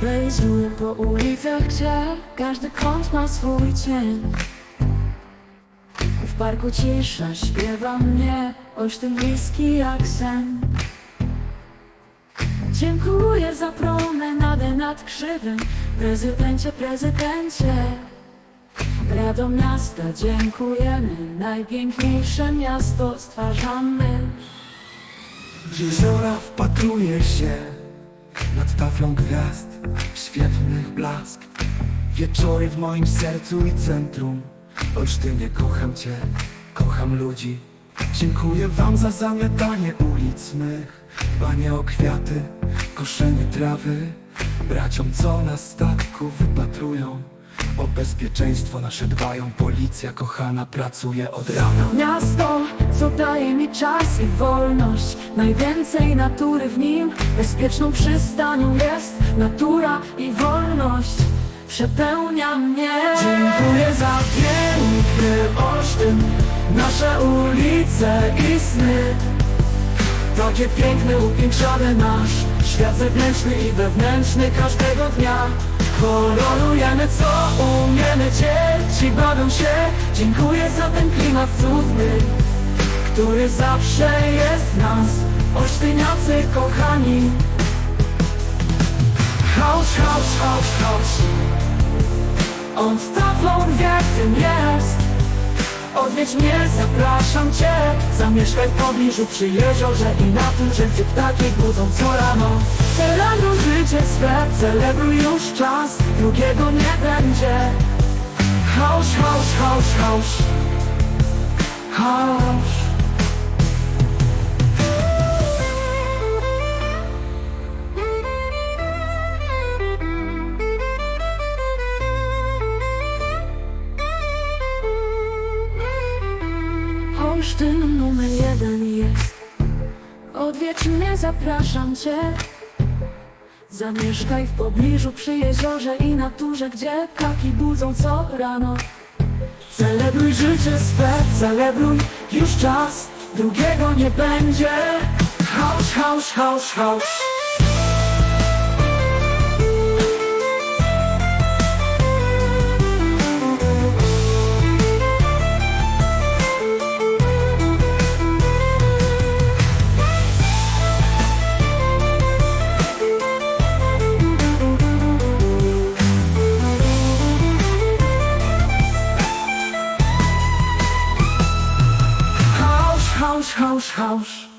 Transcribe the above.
Pejzuję po ulicach, gdzie każdy kąt ma swój cień. W parku cisza śpiewa mnie Olsztyn bliski jak sen. Dziękuję za promenadę nad krzywem Prezydencie, prezydencie. Rado miasta dziękujemy. Najpiękniejsze miasto stwarzamy. Z jeziora wpatruje się Taflą gwiazd Świetlnych blask. Wieczory w moim sercu i centrum. Olsztynie kocham Cię Kocham ludzi. Dziękuję Wam za zamiatanie ulic mych. Dbanie o kwiaty Koszenie trawy. Braciom co na statku wypatrują O bezpieczeństwo nasze dbają. Policja kochana pracuje od rana. Miasto, co daje mi czas i wolność. Najwięcej natury w nim Bezpieczną przystanią jest natura i wolność. Przepełnia mnie. Dziękuję za piękny Olsztyn Nasze ulice i sny. Takie piękne, upiększane nasz. Świat zewnętrzny i wewnętrzny każdego dnia Kolorujemy co umiemy, dzieci bawią się. Dziękuję za ten klimat cudny Który zawsze jest w nas. Olsztyniacy kochani. Chodź, chodź, chodź, chodź. On taflą wie, tym jest Odwiedź mnie, zapraszam Cię. Zamieszkaj w pobliżu przy jeziorze i naturze Gdzie ptaki budzą co rano. Celebruj życie swe, celebruj już czas. Drugiego nie będzie. Chodź, chodź, chodź, chodź. Chodź Olsztyn numer jeden jest. Odwiedź mnie, zapraszam Cię. Zamieszkaj w pobliżu przy jeziorze i naturze Gdzie ptaki budzą co rano. Celebruj życie swe, celebruj już czas. Drugiego nie będzie. Chodź, chodź, chodź, chodź house, house, house.